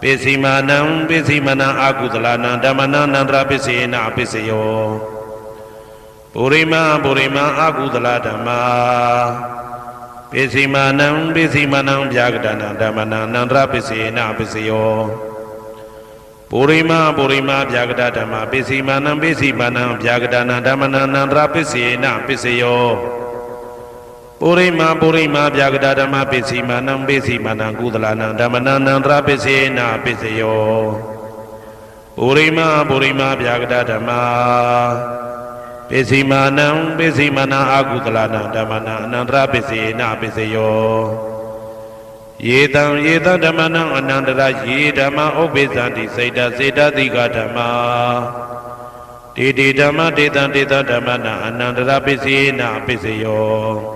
ပိစီမာနံပိစီမာနံအာကုသလနံဓမ္မနာနန္တရပိစေနပိစယောပုရိမပုရိမအာကုသလဓမ္မာပိစီမာနံပိစီမာနံဗျာကတနာဓမ္မနာနန္တရပိစေနပိစယောပုရိမပုရိမဗျာကတဓမ္မပိစီမာနံပိစီမာနံဗျာကတနာဓမ္မနာနန္တရပိစေနပိစယော ပုရိမပုရိမဗျာကတဓမ္မပိစီမာနံပိစီမာနံကုသလနံဓမ္မနာနန္တရပိစေနပိစယောပုရိမပုရိမဗျာကတဓမ္မပိစီမာနံပိစီမာနံအာကုသလနံဓမ္မနာအနန္တရပိစေနပိစယောယေတံယေတံဓမ္မနံအနန္တရယေဓမ္မဥပ္ပိသန္တိစေတစေတတိကဓမ္မာတေတိဓမ္မတေတံတေတဓမ္မနံအနန္တရပိစေနပိစယော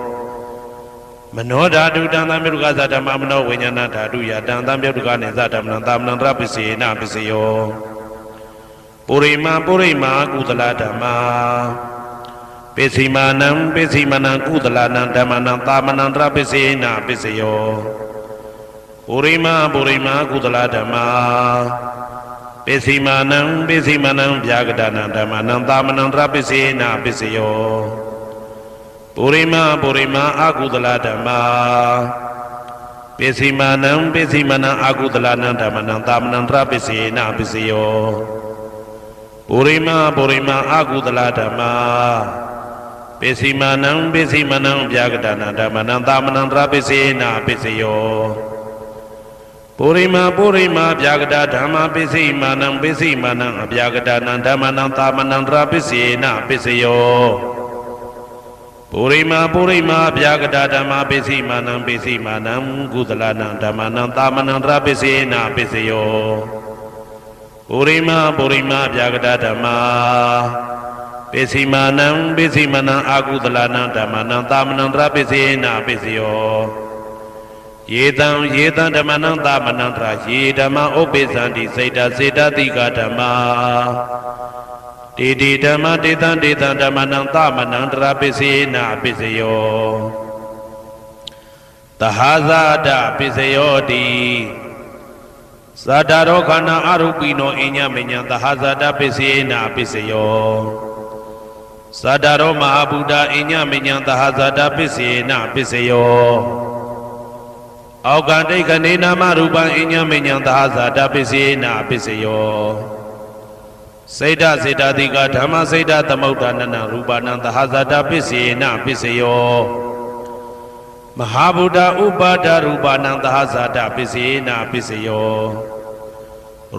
မနောဓာတုတံသံပြုတ်ကသဓမ္မမနောဝိညာဏဓာတုယတံသံပြုတ်ကနေသဓမ္မနံသာမဏံတရပစ္စေနပစ္စယောပုရိမာပုရိမာကုသလဓမ္မာပိစိမာနံပိစိမနံကုသလနံဓမ္မနံသာမဏံတရပစ္စေနပစ္စယောပုရိမာပုရိမာကုသလဓမ္မာပိစိမာနံပိစိမနံဗျာကတနံဓမ္မနံသာမဏံတရပစ္စေနပစ္စယော ပုရိမပုရိမအာကုသလဓမ္မာပိစိမာနံပိစိမနံအာကုသလနံဓမ္မနံသာမဏံတရပိစေနပိစယောပုရိမပုရိမအာကုသလဓမ္မာပိစိမာနံပိစိမနံဗျာကတနာဓမ္မနံသာမဏံတရပိစေနပိစယောပုရိမပုရိမဗျာကတဓမ္မပိစိမာနံပိစိမာနံအဗျာကတနံဓမ္မနံသာမဏံတရပိစေနပိစယော ပုရိမာပုရိမာဗျာကတာဓမ္မပိစိမာနံပိစိမာနံကုသလနံဓမ္မနံသာမဏံတရပိစေနပိစယောပုရိမာပုရိမာဗျာကတာဓမ္မပိစိမာနံပိစိမာနံအာကုသလနံဓမ္မနံသာမဏံတရပိစေနပိစယောယေတံယေတံဓမ္မနံသာမဏံတရယေဓမ္မဥပ္ပိသန္တိစေတစေတတိကဓမ္မာ တေတိဓမ္မတေတံတေတံဓမ္မနံသမနံတရပစ္စေနပစ္စယောတဟာဇာတပစ္စယောတိသတ္တရောခန္ဓာအရူပိနောအညမညံတဟာဇာတပစ္စေနပစ္စယောသတ္တရောမဟာဗုဒ္ဓအညမညံတဟာဇာတပစ္စေနပစ္စယောအောက်ကတိတ်ကနေနာမရူပံအညမညံတဟာဇာတပစ္စေနပစ္စယော စေတစေတတိကဓမ္မစေတသမုဋ္ဌာနနရူပနံသဟဇာတပစ္စေနပစ္စယောမဟာဗုဒ္ဓဥပါဒရူပနံသဟဇာတပစ္စေနပစ္စယော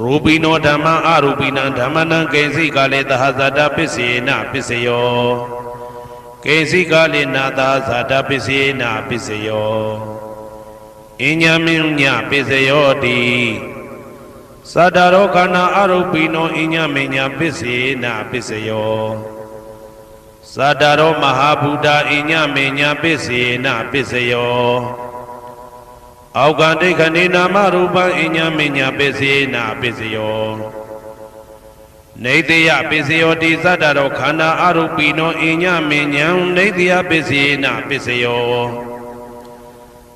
ရူပိနောဓမ္မအရူပိနံဓမ္မနံကိဉ္စီကလေသဟဇာတပစ္စေနပစ္စယောကိဉ္စီကာလိနာသာဇာတပစ္စယေနာပစ္စယောအညမင်းညပစ္စယောတိ သတ္တရောခန္ဓာအရုပိနောအညမညပစ္စေနာပစ္စယောသတ္တရောမဟာဗုဒ္ဓအညမညပစ္စေနာပစ္စယောအောက်ကဒိဋ္ဌနေနာမရူပံအညမညပစ္စေနာပစ္စယောနေတယပစ္စယောတိသတ္တရောခန္ဓာအရုပိနောအညမညံနေတယပစ္စေနာပစ္စယော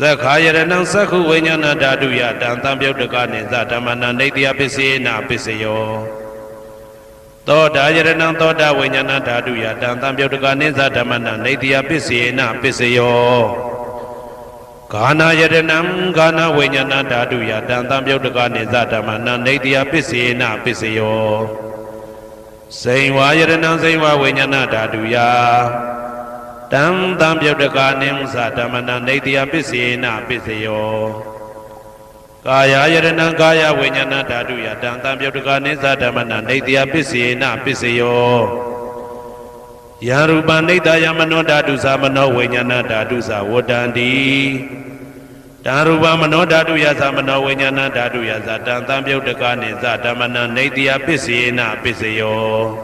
သက္ခာယရဏံသက္ခုဝိညာဏဓာတုယတံတံပြုတ်တကနေသဓမ္မနာနေတယပစ္စေနာပစ္စယောသောတာယရဏံသောတာဝိညာဏဓာတုယတံတံပြုတ်တကနေသဓမ္မနာနေတယပစ္စေနာပစ္စယောဂာနာယရဏံဂာနာဝိညာဏဓာတုယတံတံပြုတ်တကနေသဓမ္မနာနေတယပစ္စေနာပစ္စယောစိန်ဝါယရဏံစိန်ဝါဝိညာဏဓာတုယ တံတံပြုတ်တကာနိသဓမ္မနနေတယပစ္စေနပစ္စယောကာယယရဏံကာယဝိညာဏဓာတုယတံတံပြုတ်တကာနိသဓမ္မနနေတယပစ္စေနပစ္စယောယရူပနိတယမနောဓာတုသမနောဝိညာဏဓာတုသဝတ္တန္တိတံရူပမနောဓာတုယသမနောဝိညာဏဓာတုယသတံတံပြုတ်တကာနိသဓမ္မနနေတယပစ္စေနပစ္စယော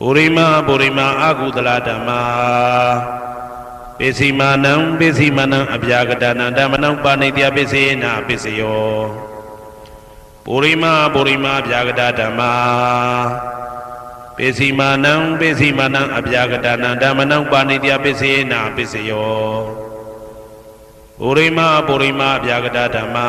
ပုရိမပုရိမအာကုသလဓမ္မာပိစီမာနံပိစီမာနံအပြာကတနာဓမ္မနံပါဏိတယပစ္စေနာပစ္စယောပုရိမပုရိမအပြာကတဓမ္မာပိစီမာနံပိစီမာနံအပြာကတနာဓမ္မနံပါဏိတယပစ္စေနာပစ္စယောပုရိမပုရိမအပြာကတဓမ္မာ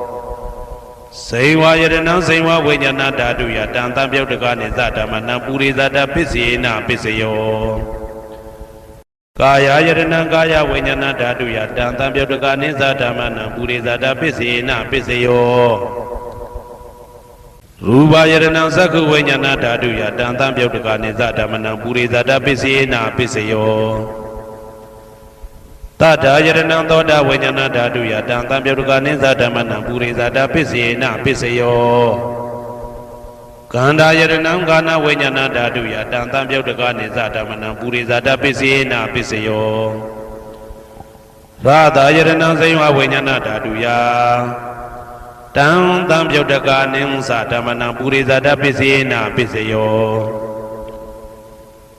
စေဝါယရဏံစေဝဝိညာဏဓာတုယတံတံပြုတ်တကနေသဓမ္မနံပုရိသတပစ္စေနပစ္စယောကာယယရဏံကာယဝိညာဏဓာတုယတံတံပြုတ်တကနေသဓမ္မနံပုရိသတပစ္စေနပစ္စယောရူပယရဏံသက္ခုဝိညာဏဓာတုယတံတံပြုတ်တကနေသဓမ္မနံပုရိသတပစ္စေနပစ္စယော တထာယရဏံသောတာဝိညာဏဓာတုယတံတံပြုတ်ကနိသဓမ္မနံပုရိသတာပစ္စေနပစ္စယောကန္တာယရဏံကာနဝိညာဏဓာတုယတံတံပြုတ်ကနိသဓမ္မနံပုရိသတာပစ္စေနပစ္စယောရာသာယရဏံဇိဝဝိညာဏဓာတုယတံတံပြုတ်တကာနိသဓမ္မနံပုရိဇာတပစ္စေနပစ္စယော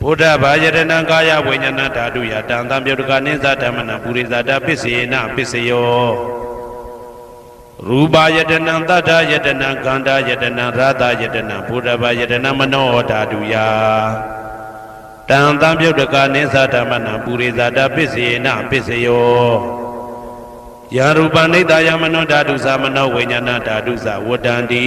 ဘုဒ္ဓဘာယရဏံကာယဝိညာဏဓာတုယတံတံပြုတ်တကာနိသဓမ္မနံပုရိဇာတပစ္စေနပစ္စယောရူပယတနံတတ္ထယတနံခန္ဓာယတနံရာသယတနံဘုဒ္ဓဘာယတနံမနောဓာတုယတံတံပြုတ်တကာနိသဓမ္မနံပုရိဇာတပစ္စေနပစ္စယောယာရူပနိတယမနောဓာတုသမနောဝိညာဏဓာတုသဝတ္တန္တိ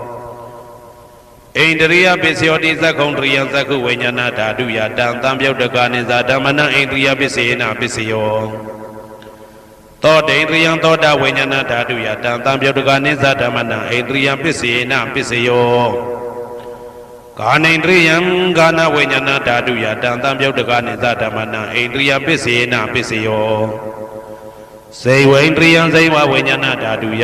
ဣန္ဒရိယပစ္စယောတိသက္ကုံတရိယသက္ခုဝိညာဏဓာတုယတံတံပြုတ်တကနိသဓမ္မနံဣန္ဒရိယပစ္စေနပစ္စယောသောတေန္ဒရိယံသောတာဝိညာဏဓာတုယတံတံပြုတ်တကနိသဓမ္မနံဣန္ဒရိယပစ္စေနပစ္စယောကာနိန္ဒရိယံကာနဝိညာဏဓာတုယတံတံပြုတ်တကနိသဓမ္မနံဣန္ဒရိယပစ္စေနပစ္စယောဇေဝိန္ဒရိယံဇေဝဝိညာဏဓာတုယ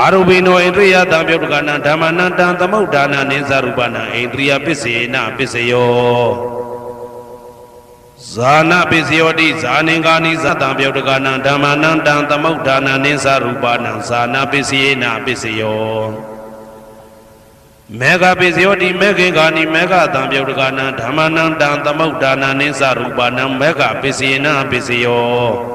အာရူပိနောဣန္ဒြိယတံပြုတ်တကနာဓမ္မနံတံသမုဋ္ဌာနာနေဇရူပနာဣန္ဒြိယပစ္စေနပစ္စယောဇာနာပစ္စယောတိဇာနင်္ဂာနိသတံပြုတ်တကနာဓမ္မနံတံသမုဋ္ဌာနာနေဇရူပနာဇာနာပစ္စယေနပစ္စယောမေဃပိစယောတိမေခင်္ဂာနိမေဃတံပြုတ်တကနံဓမ္မနံတံသမုဋ္ဌာနံနိသရူပနံမေဃပိစယေနပိစယော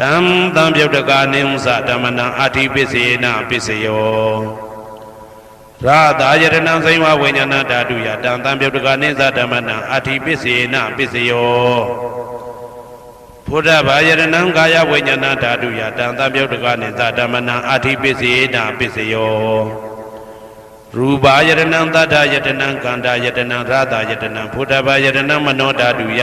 တံသံပြုတ်တကနိသဓမ္မနံအဋ္ဌိပစ္စေနာပစ္စယောရာသာယရဏံဇိဝဝိညာဏဓာတုယတံသံပြုတ်တကနိသဓမ္မနံအဋ္ဌိပစ္စေနာပစ္စယောဘုဒ္ဓဘာယရဏံကာယဝိညာဏဓာတုယတံသံပြုတ်တကနိသဓမ္မနံအဋ္ဌိပစ္စေနာပစ္စယောရူပါယတနံတတ္ထယတနံကန္တာယတနံရာတာယတနံဘုဒ္ဓဘာယတနံမနောဓာတုယ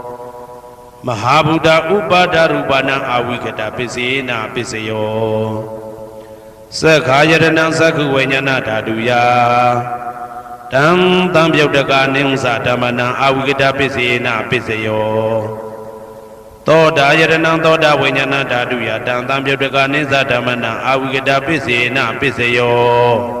မဟာဗုဒ္ဓဥပါဒရူပနာအာဝိကတပစ္စေနာပစ္စယောသက္ခာယရဏံသက္ခုဝိညာဏဓာတုယတံတံပြုတ်တကနိသဓမ္မနံအာဝိကတပစ္စေနာပစ္စယောသောတာယရဏံသောတာဝိညာဏဓာတုယတံတံပြုတ်တကနိသဓမ္မနံအာဝိကတပစ္စေနာပစ္စယော